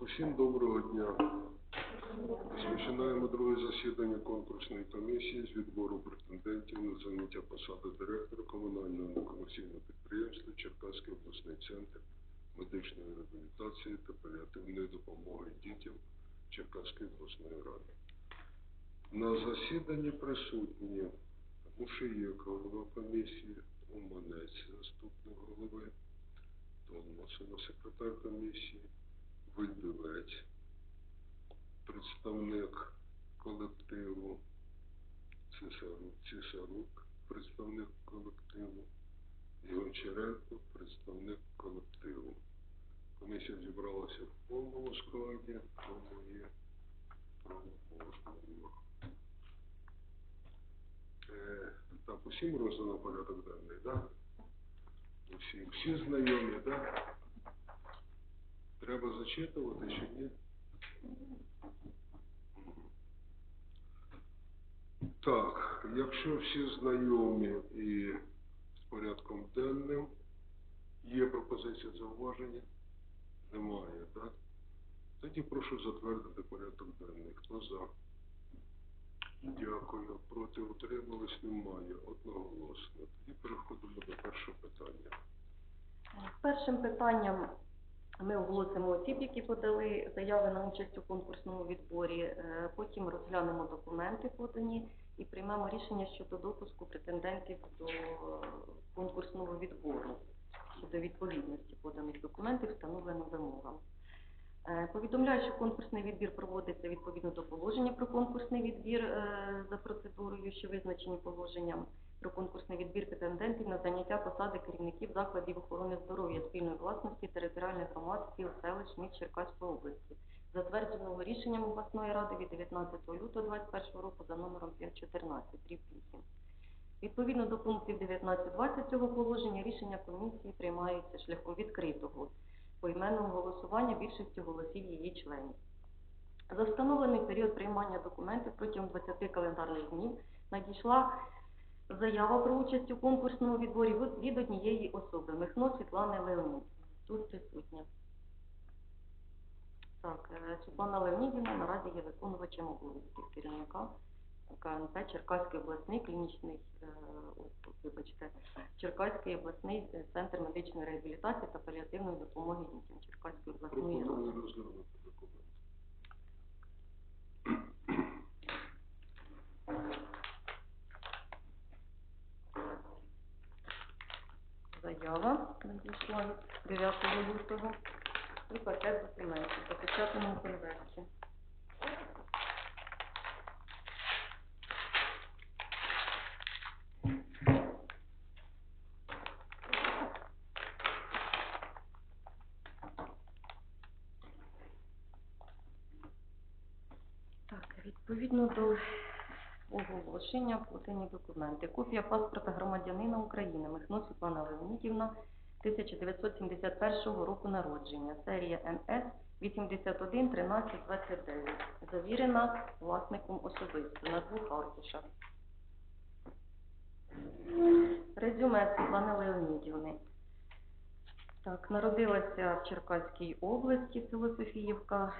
Усім доброго дня. Розпочинаємо друге засідання конкурсної комісії з відбору претендентів на заняття посади директора комунального некомерційного підприємства Черкаський обласний центр медичної реабілітації та паліативної допомоги дітям Черкаської обласної ради. На засіданні присутні Мушиєк, голова комісії, Уманець, заступник голови, Томасова, секретар комісії, Вильбівець, представник колективу Цесарук, Цесарук, представник колективу, і Гончаренко, представник колективу. Комісія зібралася в повному складі, тому є правоможливо. Е, Так, усім роздано порядок денний, так? Усі, всі знайомі, так? Треба зачитувати чи ні? Так, якщо всі знайомі і з порядком денним, є пропозиція зауваження? Немає, так? Тоді прошу затвердити порядок денний. Хто за? Дякую. Проти утримались немає. Одноголосно. Тоді переходимо до першого питання. Першим питанням ми оголосимо осіб, які подали заяви на участь у конкурсному відборі. Е, Потім розглянемо документи подані і приймемо рішення щодо допуску претендентів до конкурсного відбору щодо відповідності поданих документів встановленим вимогам. Е, Повідомляю, що конкурсний відбір проводиться відповідно до положення про конкурсний відбір е, за процедурою, що визначені положенням про конкурсний відбір претендентів на заняття посади керівників закладів охорони здоров'я спільної власності територіальних громад сіл селищ міст Черкаської області, затвердженого рішенням обласної ради від 19 лютого 2021 року за номером 514, дріб 8. Відповідно до пунктів 19-20 цього положення рішення комісії приймаються шляхом відкритого поіменного голосування більшістю голосів її членів. За встановлений період приймання документів протягом 20 календарних днів надійшла заява про участь у конкурсному відборі від- однієї особи Михно Світлани Леонідівни. Тут присутня. Так, е, Світлана Леонідівна наразі є виконувачем обов'язків керівника КНП Черкаський обласний клінічний, е, вибачте, Черкаський обласний центр медичної реабілітації та паліативної допомоги дітям Черкаської обласної ради. Заява надійшла від 9 лютого і пакет документів по печатаному конверті. Так, відповідно до оголошення подані документи. Копія паспорта громадянина України Михно Світлана Леонідівна 1971 року народження, серія НС 81 13 29, завірена власником особисто на двох аркушах. Резюме Світлани Леонідівни. Так, народилася в Черкаській області, село Софіївка.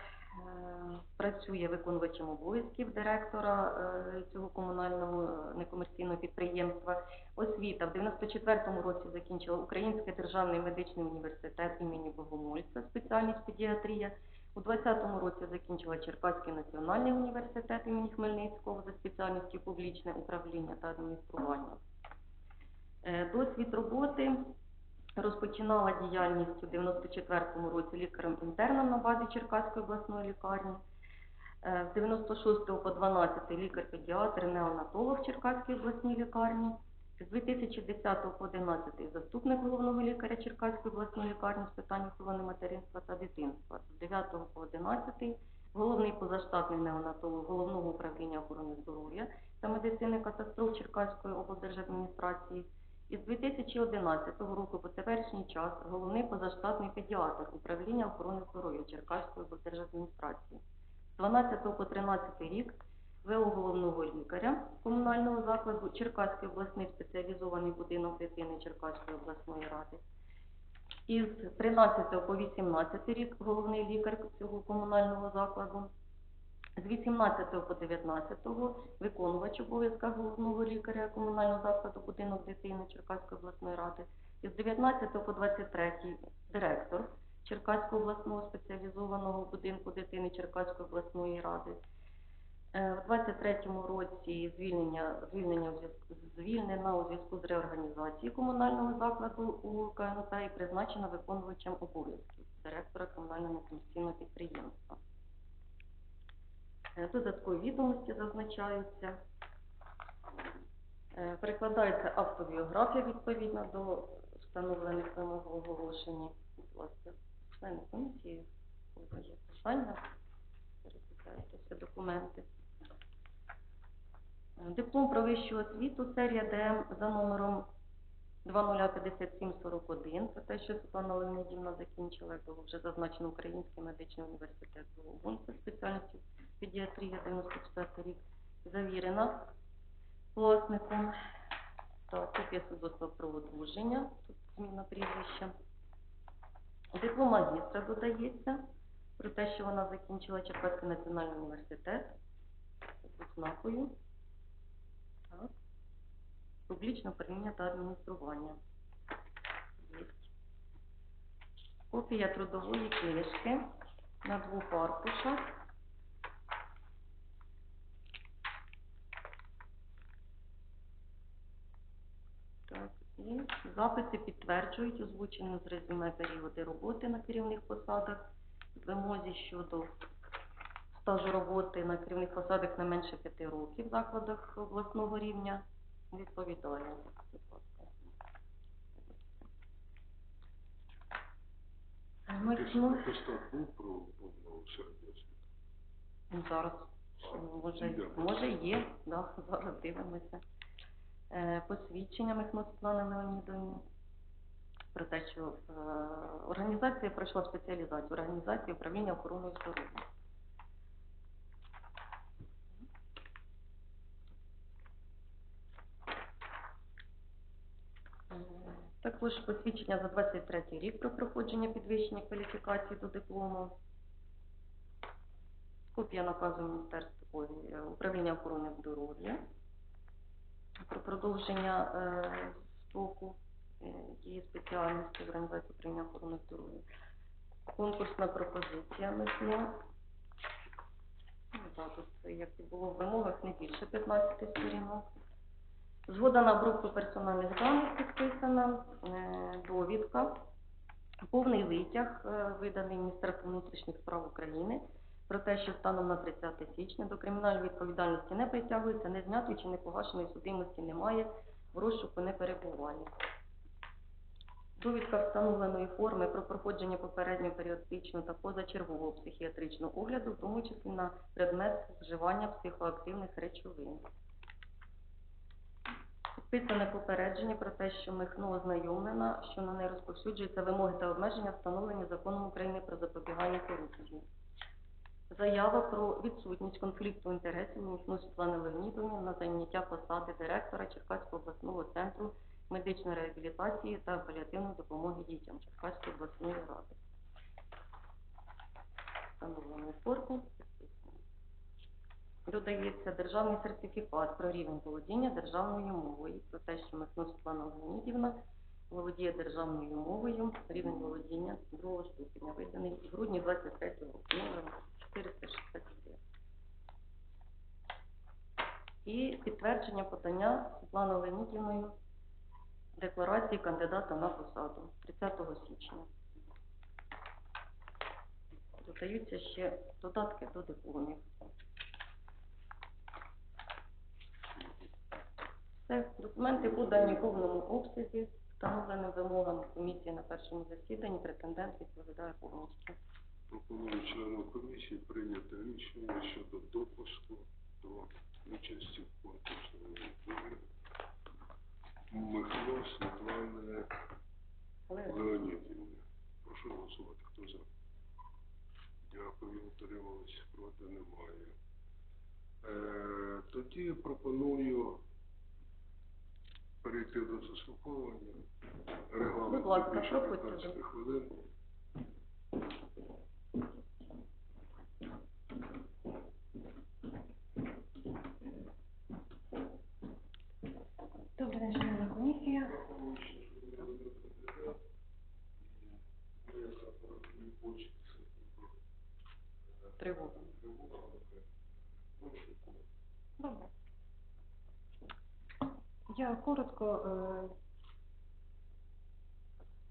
Працює виконувачем обов'язків директора е, цього комунального е, некомерційного підприємства. Освіта в 94-му році закінчила Український державний медичний університет імені Богомольця, спеціальність педіатрія. У 20-му році закінчила Черкаський національний університет імені Хмельницького за спеціальністю публічне управління та адміністрування. Е, Досвід роботи розпочинала діяльність у 94-му році лікарем-інтерном на базі Черкаської обласної лікарні. Е, З 96 по 12 лікар-педіатр, неонатолог в Черкаській обласній лікарні. З 2010 по 11 заступник головного лікаря Черкаської обласної лікарні з питань охорони материнства та дитинства. З 9 по 11 головний позаштатний неонатолог головного управління охорони здоров'я та медицини катастроф Черкаської облдержадміністрації. Із 2011 року по теперішній час головний позаштатний педіатр управління охорони здоров'я Черкаської облдержадміністрації. З 12 по 13 рік ВО головного лікаря комунального закладу Черкаський обласний спеціалізований будинок дитини Черкаської обласної ради. Із 13 по 18 рік головний лікар цього комунального закладу. З 18 по 19 виконувач обов'язка головного лікаря комунального закладу будинок дитини Черкаської обласної ради. Із 19 по 23 директор Черкаського обласного спеціалізованого будинку дитини Черкаської обласної ради. Е, У 23-му році звільнення, звільнення звільнена у зв'язку з реорганізацією комунального закладу у КНП і призначена виконувачем обов'язків директора комунального некомерційного підприємства. Е, Додаткові відомості зазначаються. Е, Прикладається автобіографія відповідно до встановлених вимог в оголошенні. Ласка, члени комісії, є питання, перечитайте документи. Е, Диплом про вищу освіту, серія ДМ за номером 205741. Це те, що Світлана Леонідівна закінчила, як було вже зазначено Український медичний університет за спеціальністю педіатрія 94 рік. Завірена власником. Так, копія свідоцтва про одруження, тут зміна прізвища. Диплом магістра додається про те, що вона закінчила Черкаський національний університет з ознакою. Так. Публічне управління та адміністрування. Є. Копія трудової книжки на двох аркушах. Так, і записи підтверджують озвучені з резюме періоди роботи на керівних посадах, вимозі щодо стажу роботи на керівних посадах не менше п'яти років в закладах обласного рівня. Освіту. зараз може, може є, да, зараз дивимося. Е, посвідчення Михно Світлани Леонідовні про те, що е, організація пройшла спеціалізацію організації управління охороною здоров'я. Також посвідчення за 23 рік про проходження підвищення кваліфікації до диплому. Копія наказу Міністерства е, управління охорони здоров'я продовження е, строку е, дії спеціальності в організації управління охорони здоров'я. Конкурсна пропозиція. Ну, так, тут як і було в вимогах, не більше 15 сторінок. Згода на обробку персональних даних підписана, е, довідка, повний витяг, виданий Міністерством внутрішніх справ України, про те, що станом на 30 січня до кримінальної відповідальності не притягується, не знятої чи не погашеної судимості немає, в розшуку не перебуває. Довідка встановленої форми про проходження попереднього періодичного та позачергового психіатричного огляду, в тому числі на предмет вживання психоактивних речовин. Підписане попередження про те, що Михно ознайомлена, що на неї розповсюджуються вимоги та обмеження, встановлені законом України про запобігання корупції. Заява про відсутність конфлікту інтересів Михно Світлани Леонідовни на зайняття посади директора Черкаського обласного центру медичної реабілітації та паліативної допомоги дітям Черкаської обласної ради. Встановленої форми. підписано. Додається державний сертифікат про рівень володіння державною мовою, про те, що Михно Світлана Леонідівна володіє державною мовою, рівень володіння другого ступеня, виданий в грудні 23 року, номер 464. І підтвердження подання Світланою Леонідівною декларації кандидата на посаду 30 січня. Додаються ще додатки до дипломів. Все, документи подані в повному обсязі, встановленим вимогам комісії на першому засіданні, претендент відповідає повністю. Пропоную членам комісії прийняти рішення щодо допуску до участі в конкурсному відборі Михайло Світлани Леонідівни. Прошу голосувати. Хто за? Дякую, утримались, проти немає. Е, тоді пропоную перейти до заслуховування. Регламент Будь ласка, не більше проходьте, 15 хвилин. Тривога. Добре. Я коротко, е,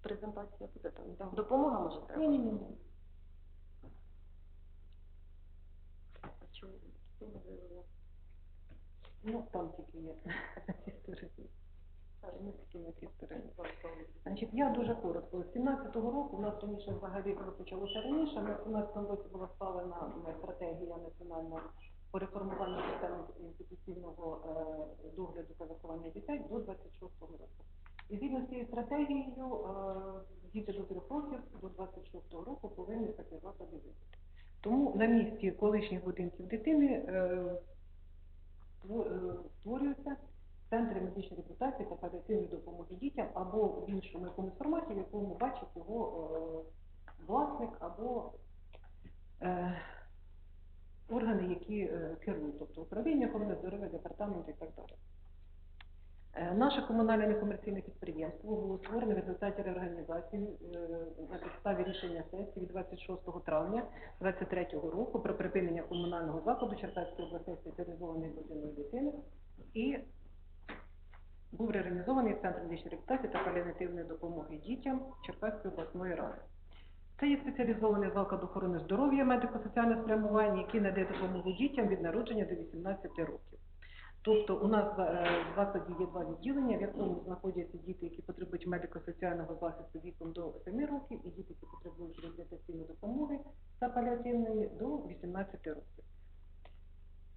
Презентація буде там. да? Допомога може треба? ні, ні, ні. А чому? Ну, там тільки є ці сторони. Значить, я дуже коротко. З 17-го року, у нас раніше взагалі коли почалося раніше, в 17-му році була схвалена е, стратегія національна по реформуванню системи інституційного е, догляду та виховання дітей до 26-го року. І згідно з цією стратегією, е, діти до 3 років до 26-го року повинні заклади вийти. Тому на місці колишніх будинків дитини тво- створюються центри медичної реабілітації та паліативної допомоги дітям або в іншому якомусь форматі, в якому бачить його е, власник або е, органи, які е, керують, тобто управління охорони здоров'я, департамент і так далі. Наше комунальне некомерційне підприємство було створене в результаті реорганізації на підставі рішення сесії від 26 травня 2023 року про припинення комунального закладу Черкаської обласної спеціалізованої будинної дитини і був реорганізований Центр медичної реабілітації та паліативної допомоги дітям Черкаської обласної ради. Це є спеціалізований заклад охорони здоров'я медико-соціальне спрямування, який надає допомогу дітям від народження до 18 років. Тобто у нас е, в закладі є два відділення, в якому знаходяться діти, які потребують медико-соціального захисту віком до 7 років, і діти, які потребують реабілітаційної допомоги та паліативної до 18 років.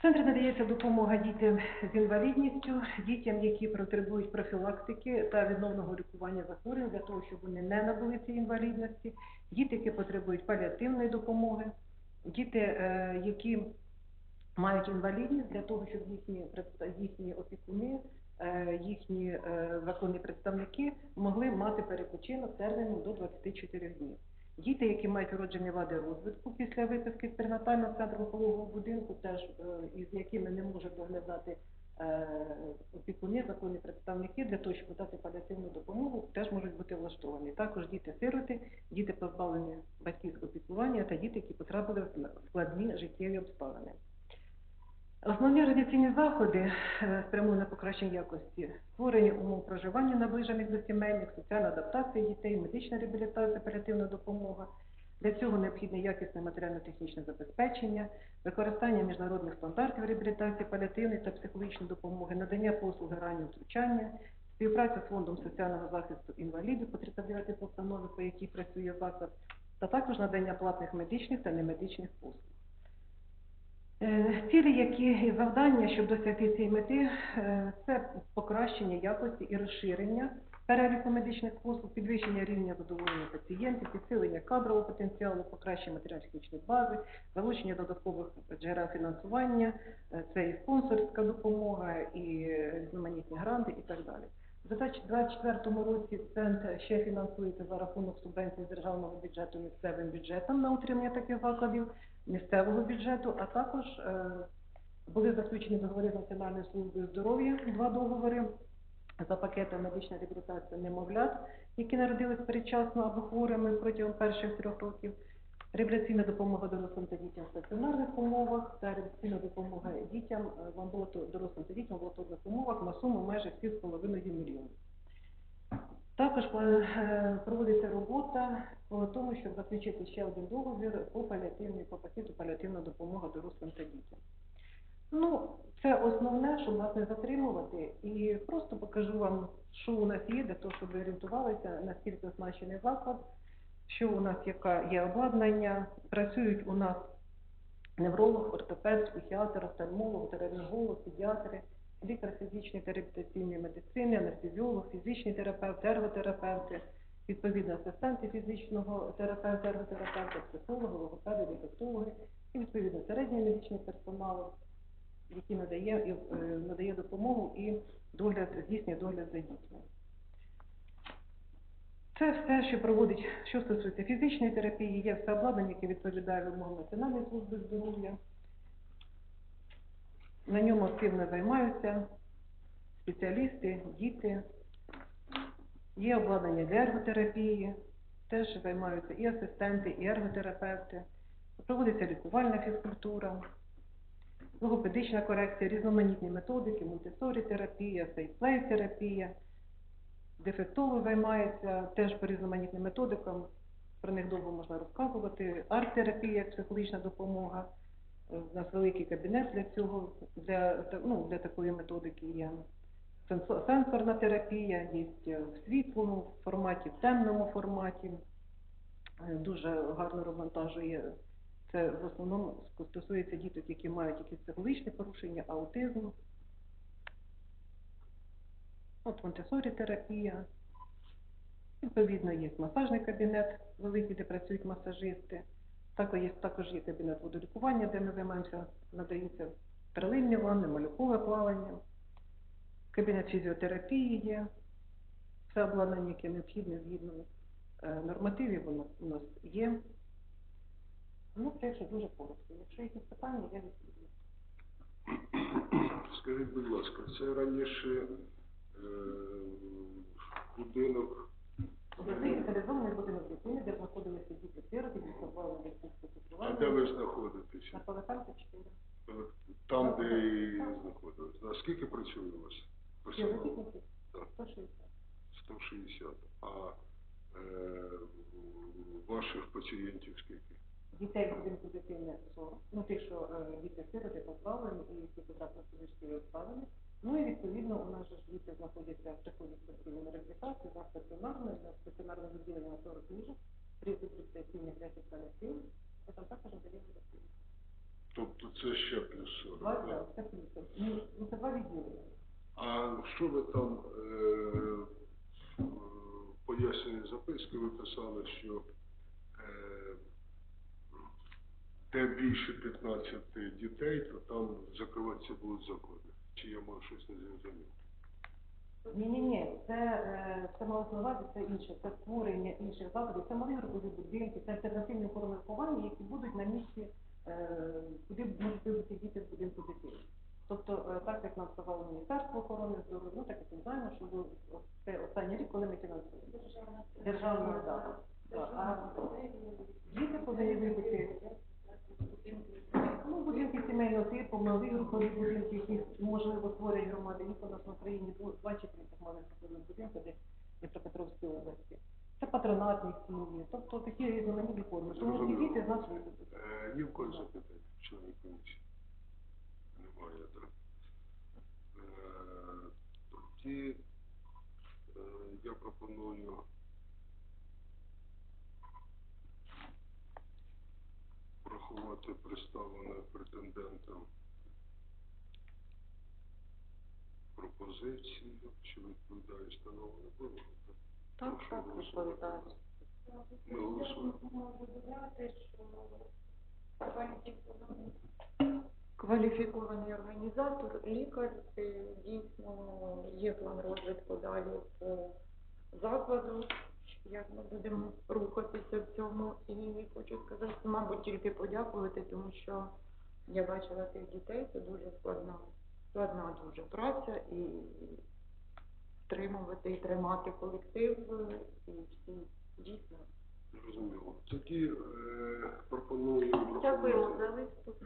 В центрі надається допомога дітям з інвалідністю, дітям, які потребують профілактики та відновного лікування захворювань для того, щоб вони не набули цієї інвалідності, діти, які потребують паліативної допомоги, діти, е, які мають інвалідність для того, щоб їхні їхні опікуни, е, їхні е, законні представники могли мати перепочинок терміном до 24 днів. Діти, які мають уроджені вади розвитку після виписки з перинатального центру пологового будинку, теж е, із якими не можуть доглядати е, опікуни, законні представники для того, щоб дати паліативну допомогу, теж можуть бути влаштовані. Також діти-сироти, діти позбавлені батьківського піклування та діти, які потрапили в складні життєві обставини. Основні організаційні заходи е, спрямовані на покращення якості, створення умов проживання наближених до сімейних, соціальна адаптація дітей, медична реабілітація, паліативна допомога. Для цього необхідне якісне матеріально-технічне забезпечення, використання міжнародних стандартів реабілітації, паліативної та психологічної допомоги, надання послуги раннього втручання, співпраця з фондом соціального захисту інвалідів по 39 постанови, по якій працює заклад, та також надання платних медичних та немедичних послуг. Е, Цілі, які завдання, щоб досягти цієї мети, е, це покращення якості і розширення переліку медичних послуг, підвищення рівня задоволення пацієнтів, підсилення кадрового потенціалу, покращення матеріально-технічної бази, залучення додаткових джерел фінансування, е, це і спонсорська допомога, і різноманітні гранти і так далі. У 2024 році центр ще фінансується за рахунок субвенцій з державного бюджету місцевим бюджетом на утримання таких закладів місцевого бюджету, а також е, були заключені договори з Національною службою здоров'я, два договори за пакетом медична реабілітація немовлят, які народились передчасно або хворими протягом перших трьох років, реабілітаційна допомога дорослим та дітям в стаціонарних умовах та реабілітаційна допомога дітям е, в амбулатор... дорослим та дітям в амбулаторних умовах на суму майже 6,5 мільйонів. Також е, проводиться робота по тому, щоб заключити ще один договір по паліативній по пакету паліативна допомога дорослим та дітям. Ну, це основне, щоб вас не затримувати, і просто покажу вам, що у нас є, для того, щоб ви орієнтувалися, наскільки оснащений заклад, що у нас яка є обладнання. Працюють у нас невролог, ортопед, психіатр, офтальмолог, оторинолог, педіатри, лікар фізичної та реабілітаційної медицини, анестезіолог, фізичний терапевт, ерготерапевти, відповідно асистенти фізичного терапевта, ерготерапевта, психологи, логопеди, дефектологи і відповідно середній медичний персонал, який надає, е, надає допомогу і догляд, здійснює догляд за дітьми. Це все, що проводить, що стосується фізичної терапії, є все обладнання, яке відповідає вимогам Національної служби здоров'я. На ньому активно займаються спеціалісти, діти. Є обладнання для ерготерапії, теж займаються і асистенти, і ерготерапевти. Проводиться лікувальна фізкультура, логопедична корекція, різноманітні методики, мультисорі терапія, сейфплей терапія. Дефектолог займається теж по різноманітним методикам. Про них довго можна розказувати. Арт-терапія психологічна допомога. Е, У нас великий кабінет для цього, для, ну, для такої методики є. Сенсорна терапія, є в світлому форматі, в темному форматі. Е, Дуже гарно розвантажує. Це в основному стосується діток, які мають якісь психологічні порушення, аутизм. От Монтесорі терапія. Відповідно, є масажний кабінет великий, де працюють масажисти. Також є, також є кабінет водолікування, де ми займаємося, надаються переливні ванни, малюкове плавання. Кабінет фізіотерапії є. Все обладнання, яке необхідне згідно е, нормативів, воно у нас є. Ну, це ще дуже коротко. Якщо якісь питання, я відповім. Скажіть, будь ласка, це раніше будинок Обласний спеціалізований будинок дитини, де знаходилися діти сироти, які позбавлені батьківського А де ви На знаходитеся? Павликанці 4. Там, де і знаходились. Наскільки працює у вас персонал? 160. 160. А е, ваших пацієнтів скільки? Дітей в будинку дитини 40. Ну, тих, що е, діти сироти позбавлені і які потрапили в обставини. Ну і відповідно у нас же ж діти знаходяться в такої спортивній реабілітації, за стаціонарною, за стаціонарним відділенням 40 ліжок, 30 реабілітаційних 10 паліативів. Ми там також надаємо допомогу. Тобто це ще плюс 40. Два да? да, це плюс. Ну, ну, це два відділення. А що ви там е, в записки ви писали, що е, де більше 15 дітей, то там закриватися будуть закони. Чи я можу щось не зрозумів? Ні, ні, ні, це, е, це малось на увазі, це інше, це створення інших закладів, це малі групові будинки, це альтернативні форми виховання, які будуть на місці, е, куди можуть вибути діти з будинку дитини. Тобто, е, так як нам сказало Міністерство охорони здоров'я, ну так як ми знаємо, що ви- це останній рік, коли ми фінансуємо. Державного. Да. А діти повинні вибути Ну, будинки сімейного типу, малі групові будинки, які можливо створюють громади. Їх у нас в Україні два чи три таких малих десь в Дніпропетровській області. Це патронатні сім'ї, тобто такі різноманітні форми. Тому ці діти з нас вибудуть. Е, ні в кого запитань, члени комісії. Немає, так? Е, тоді е, я пропоную врахувати представлене претендентам пропозицію, що відповідає встановленим вимогам. Так, Прошу так, голосувати. відповідає. Ми голосуємо. Кваліфікований організатор, лікар, е, дійсно є план розвитку далі по закладу, як ми будемо рухатися в цьому. І хочу сказати, мабуть, тільки подякувати, тому що я бачила тих дітей, це дуже складна, складна дуже праця і стримувати і тримати колектив і всі дійсно. Зрозуміло. Тоді е, пропоную Дякуємо за виступ.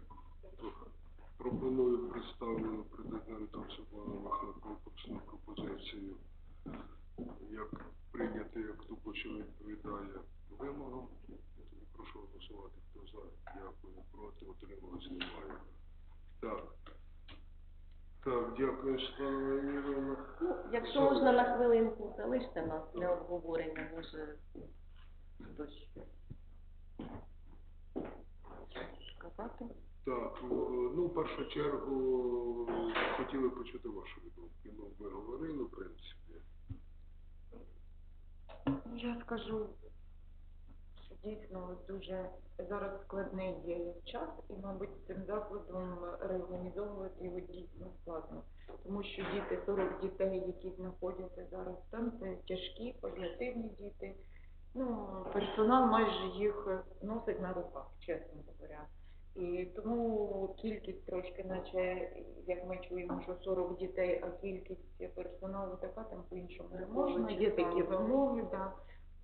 Пропоную представлену президентом Світлану Михайло конкурсну пропозицію, як прийняти, як хто хоче відповідає вимогам. Тоді прошу голосувати, хто за, дякую, проти, утрималось, немає. Так. Так, дякую, Світлана Леонідовна. Ну, якщо можна на хвилинку, залиште нас для обговорення, може хтось сказати. Так, ну, в першу чергу хотіли почути вашу думки. Ну, ви говорили, в принципі. Я скажу, дійсно дуже зараз складний є час, і, мабуть, цим закладом реорганізовувати його дійсно складно. Тому що діти, 40 дітей, які знаходяться зараз там, це тяжкі, паліативні діти. Ну, персонал майже їх носить на руках, чесно говоря. І тому кількість трошки, наче, як ми чуємо, що 40 дітей, а кількість персоналу така, там по-іншому не можна, є такі вимоги, да.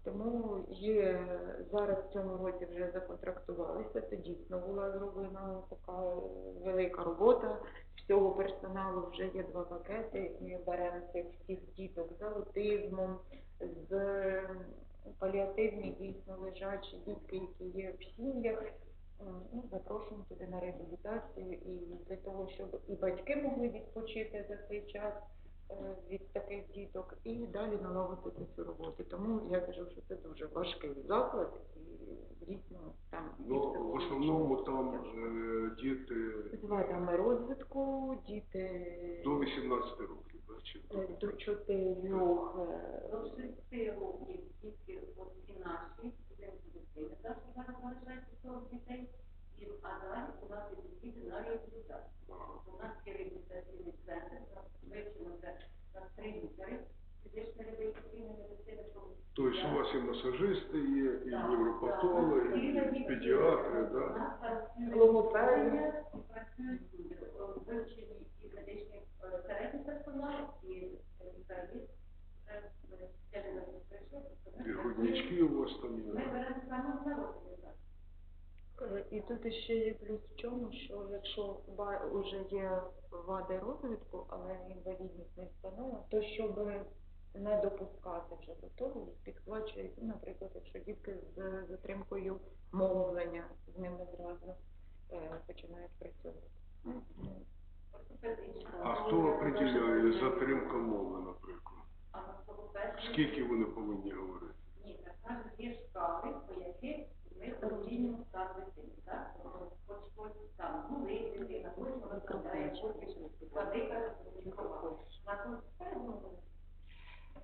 Тому є зараз в цьому році вже законтрактувалися. Це дійсно була зроблена така велика робота. Всього персоналу вже є два пакети. Ми беремо цих всіх діток з аутизмом, з паліативні дійсно лежачі дітки, які є в сім'ях. Ну, запрошуємо туди на реабілітацію і для того, щоб і батьки могли відпочити за цей час від таких діток і далі налагодити цю роботу. Тому я кажу, що це дуже важкий заклад і дійсно там Ну, в основному там е, діти з вадами розвитку, діти до 18 років, да, чи е, до чотирьох е, До шести років тільки от ці наші студенти дитини, що зараз залишається 40 дітей, а далі у нас ідуть діти на реабілітацію. У нас є реабілітаційний центр, у це на три літери, фізична реабілітаційна Тобто у вас і масажисти є, і невропатологи, і педіатри, да? Логопеди. працюють вивчені і медичний е, персонал, і е, І груднички у вас там Ми беремо саме народження, так. Е, І тут ще є плюс в чому, що якщо вже є вади розвитку, але інвалідність не встановлена, то щоб не допускати вже до того, підплачують, ну, наприклад, якщо дітки з затримкою мовлення, з ними зразу е, починають працювати. А хто определяє затримка мови, наприклад? Скільки вони повинні говорити? Ні, так кажуть, є шкали, по яких ми оцінюємо стан дитини, так? Хоч хоч там були дитина, розкладає, потім води, каже, комунікувала. На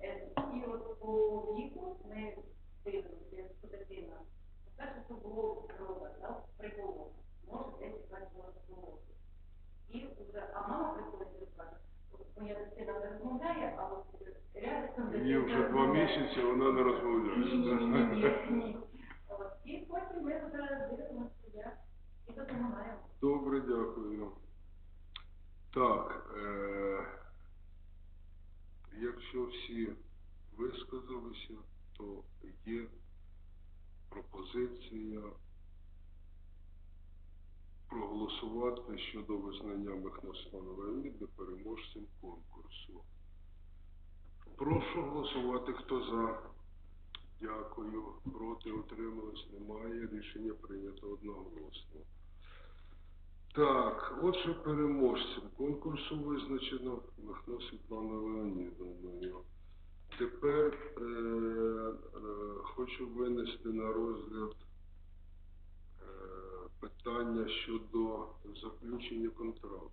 Е, і от по віку ми дивимося, що дитина. Перше, це було здорова, так, приголовна. Може, 10 20 років. І вже, а мама приходить і каже, «От не розмовляє, а от рядом вже два місяці вона не розмовляє. ні, ні, ні, ні, ні. І потім ми вже дивимося, як і допомагаємо. Добре, дякую. Так, е, якщо всі висказалися, то є пропозиція проголосувати щодо визнання Леоніда переможцем конкурсу. Прошу голосувати, хто за. Дякую. Проти утрималось немає. Рішення прийнято одноголосно. Так, отже, переможцем конкурсу визначено Махно Світлану Леонідовною. Тепер е, е, хочу винести на розгляд питання щодо заключення контракту.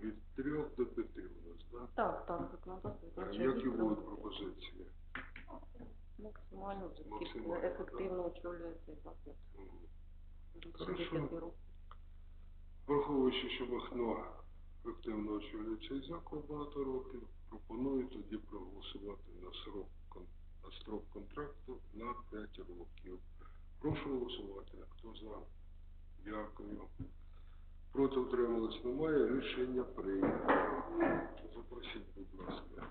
Від трьох до п'яти у нас, так? Так, так, законодавство Да? визначає Які вік будуть розвитку. пропозиції? Максимально скільки ефективно очолює цей. Мгм. Хорошо. Враховуючи, що Махно активно очолює цей заклад багато років, пропоную тоді проголосувати на срок, кон- на строк контракту на 5 років. Прошу голосувати. Хто за? Дякую. Проти утрималось немає. Рішення прийнято. Запросіть, будь ласка.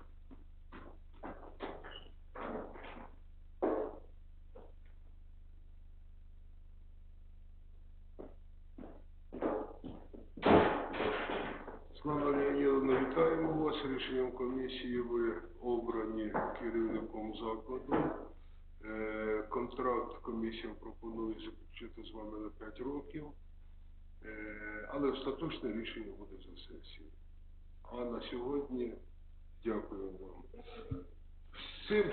Слава Леонідовна, вітаємо вас. Рішенням комісії ви обрані керівником закладу. Е, Контракт комісія пропонує заключити з вами на 5 років, Е, але остаточне рішення буде за сесією. А на сьогодні дякую вам. Всім.